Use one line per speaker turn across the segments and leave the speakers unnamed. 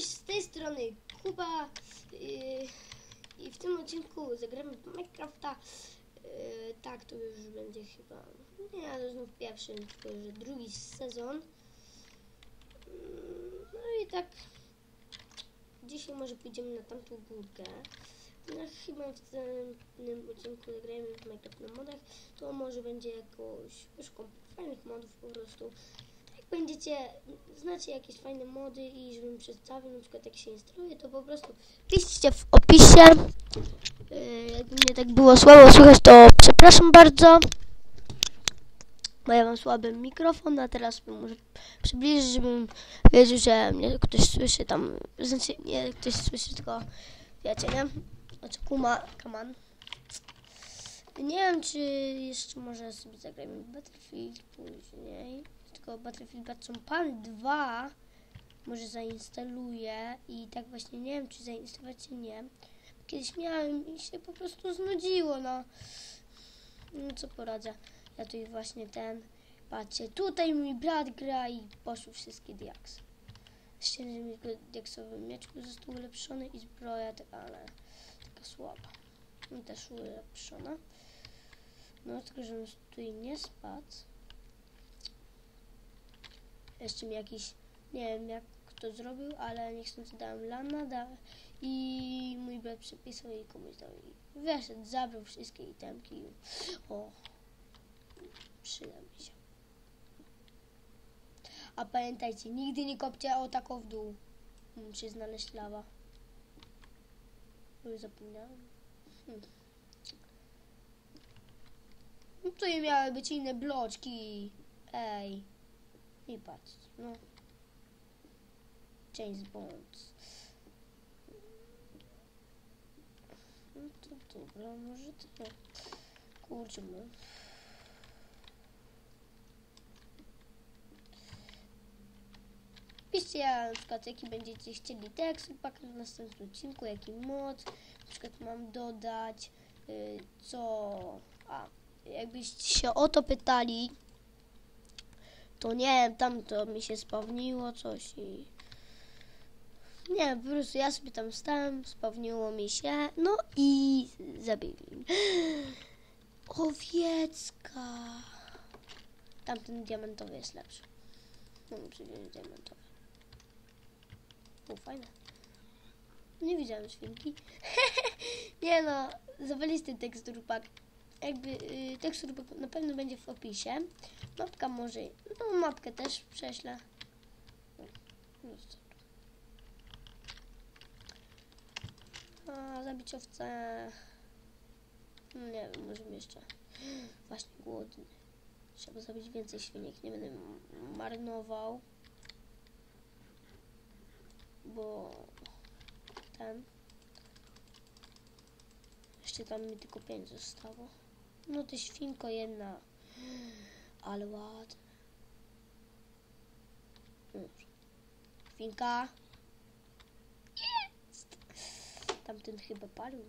Cześć, z tej strony Kuba yy, i w tym odcinku zagramy w Minecrafta. Yy, tak, to już będzie chyba, nie, ale znów pierwszy, tylko że drugi sezon. Yy, no i tak, dzisiaj może pójdziemy na tamtą górkę. No chyba w tym odcinku zagrajemy w Minecraft na modach, to może będzie jakoś, szukam fajnych modów po prostu będziecie, znacie jakieś fajne mody i żebym przedstawił na przykład jak się instruuje, to po prostu piszcie w opisie. Yy, jakby mnie tak było słabo słychać, to przepraszam bardzo. Bo ja mam słaby mikrofon, a teraz może przybliżyć, żebym wiedział, że mnie ktoś słyszy tam, znaczy nie ktoś słyszy, tylko wiecie, nie? Znaczy kuma, kaman. Nie wiem, czy jeszcze może sobie zagrajmy Battlefield później tylko Battlefield Bad Pan 2 może zainstaluję i tak właśnie nie wiem, czy zainstalować, czy nie. Kiedyś miałem i się po prostu znudziło, no. No co poradzę. Ja tu właśnie ten, patrzcie, tutaj mój brat gra i poszły wszystkie diaksy. Szczerze mi diaksowy mieczku został ulepszony i zbroja, ale taka słaba. No też ulepszona. No tylko, że tutaj nie spadł. Jeszcze mi jakiś, nie wiem jak kto zrobił, ale niechcący dałem lana da, i mój brat przepisał i komuś dał i wyszedł, zabrał wszystkie itemki. O, przyda mi się. A pamiętajcie, nigdy nie kopcie o tako w dół. Muszę znaleźć lawa. Już zapomniałem. Hmm. To nie miały być inne bloczki. Ej. I patrzcie, no. James Bond. No to dobra, może to... Kurczę, no. Piszcie ja na przykład jaki będziecie chcieli tekst pak w następnym odcinku, jaki mod na przykład mam dodać, yy, co... A, jakbyście się o to pytali, to nie, tam to mi się spawniło coś i... Nie, po prostu ja sobie tam stałem, spawniło mi się, no i zabili. Owiecka. Tamten diamentowy jest lepszy. No, przecież diamentowy. O, fajne. Nie widziałem świnki. nie no, zawalisty tekstur pak jakby y, tekstur na pewno będzie w opisie. Mapka może, no mapkę też prześlę. A, zabić owce. No, nie wiem, może jeszcze. Właśnie głodny. Trzeba zabić więcej świniek, nie będę marnował. Bo ten. Jeszcze tam mi tylko pięć zostało. No to świnko jedna. Ale ładne. Świnka. Jest. Tamten chyba palił.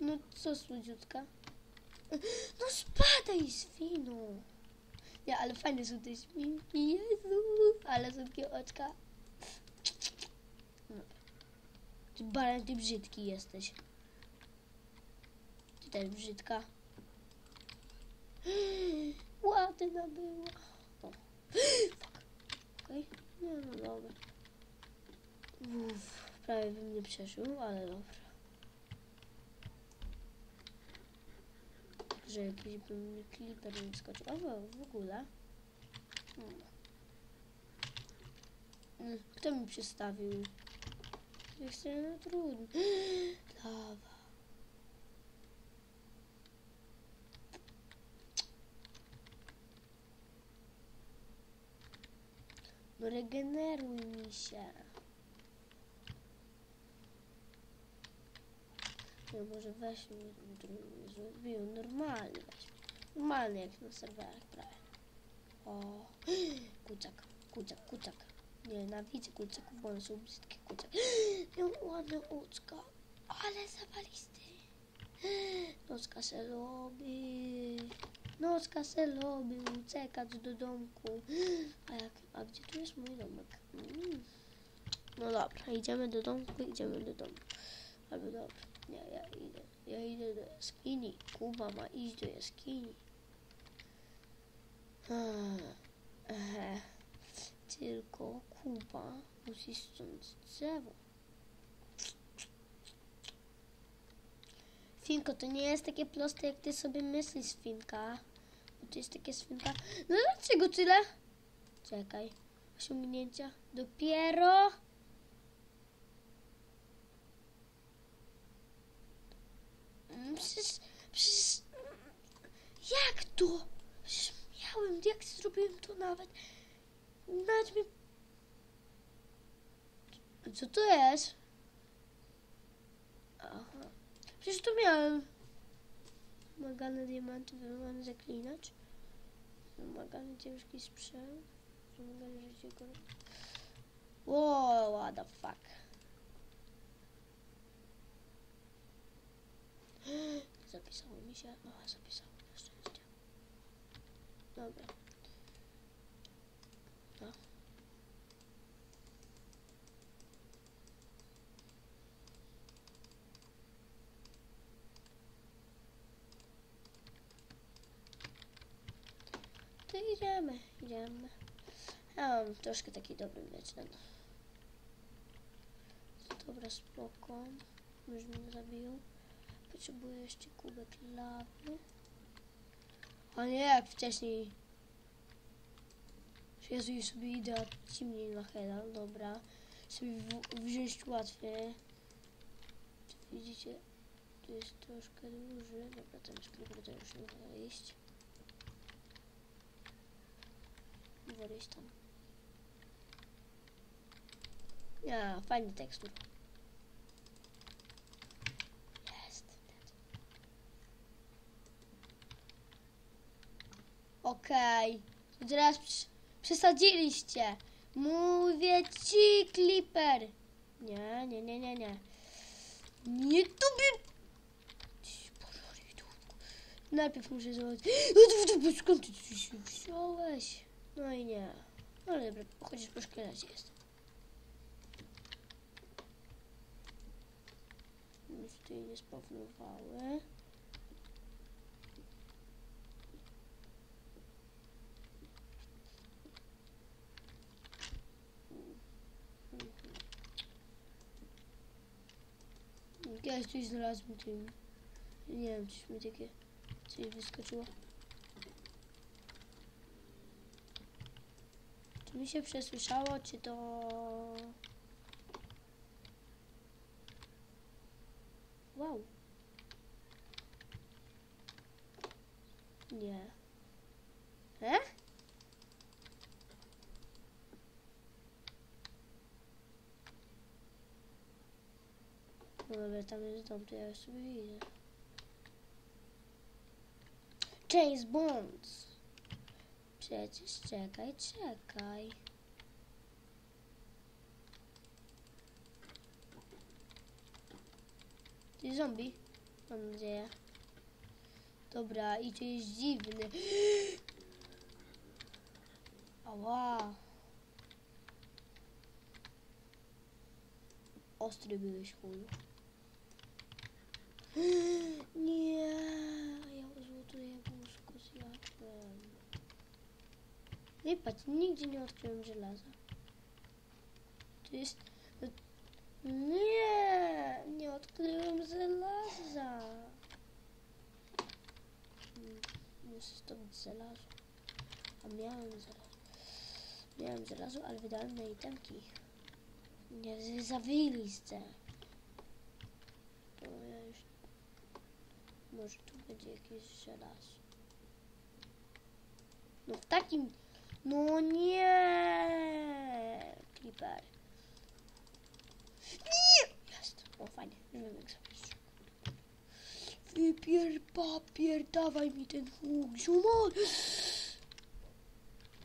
No co słodziutka? No spadaj świnu. Nie, ale fajne są te świnki. Jezu, ale słodkie oczka. No. Ty baran, ty brzydki jesteś. Ty też brzydka. Ładna była. O. Okej. Okay. No, no dobra. Uff, prawie bym nie przeżył, ale dobra. Że jakiś by mnie kliper nie skoczył. O, w ogóle. Hmm. hmm. Kto mi przestawił? Jeszcze no trudno. No regeneruj mi się. No może weźmy, zrobił normalnie weźmy. Normalnie jak na serwerach prawie. O, kucak, kucak, kucak. Nienawidzę kucaków, bo one są brzydkie kucak. Miał ładne oczka, ale zawalisty. Nocka se lubi. Nocka se lubi uciekać do domku. A, jak, a gdzie tu jest mój domek? Mm. No dobra, idziemy do domku, idziemy do domu. Albo dobra, nie, ja idę. Ja idę do jaskini. Kuba ma iść do jaskini. Hmm. Tylko Kuba musi ściąć drzewo. Finko, to nie jest takie proste, jak ty sobie myślisz, Finka. Bo to jest takie Finka. No dlaczego tyle? Czekaj. Osiągnięcia. Dopiero. Przecież, przecież, jak to? Przecież miałem, jak zrobiłem to nawet? Nawet mi... Co to jest? Aha. Przecież to miałem. Wymagane diamenty, wymagany zaklinacz. Wymagany ciężki sprzęt. Wymagane życie góry. Wow, what the fuck. Zapisało mi się. O, zapisało na szczęście. Dobra. No. To idziemy, idziemy. Ja mam troszkę taki dobry miecz ten. Dobra, spoko. Już mnie zabił. Potrzebuję jeszcze kubek lawy. A nie jak wcześniej. Jezu, i sobie idę ciemniej na heada. Dobra. Sobie wziąć łatwiej. Widzicie? Tu jest troszkę duży. Dobra, ten sklepy to już nie mogę iść. Wolę iść tam. Ja, fajny tekstur. Jest. Okej. To Teraz przesadziliście. Mówię ci, Clipper. Nie, nie, nie, nie, nie. Nie tobie. Najpierw muszę zrobić. Skąd ty się wziąłeś? No i nie. No dobra, chociaż po szkielecie jest. Już tutaj nie spawnowały. Ja coś znalazłem tym. Nie wiem, coś mi takie coś wyskoczyło. Czy mi się przesłyszało, czy to... Wow. Nie. E? No dobra, tam jest dom, to ja już sobie widzę. James Bond. Przecież czekaj, czekaj. Jest zombie, mam nadzieję. Dobra, i to jest dziwny. Ała. Ostry byłeś chuju. Nie, ja złoto jabłuszko zjadłem. Nie patrz, nigdzie nie odkryłem żelaza. To jest... Nie, nie odkryłem żelaza. Muszę zdobyć żelazo. A miałem żelazo. Miałem żelazo, ale wydałem na itemki. Nie, zawiliście. To ja już... Może tu będzie jakieś żelazo. No w takim... No nie! Clipper. Nie! Jest. O, fajnie. Już wiem jak. Wypier papier, dawaj mi ten huk, ziomon!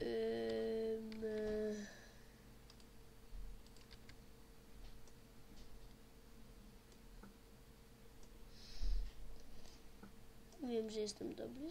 Ym, e, Wiem, że jestem dobry.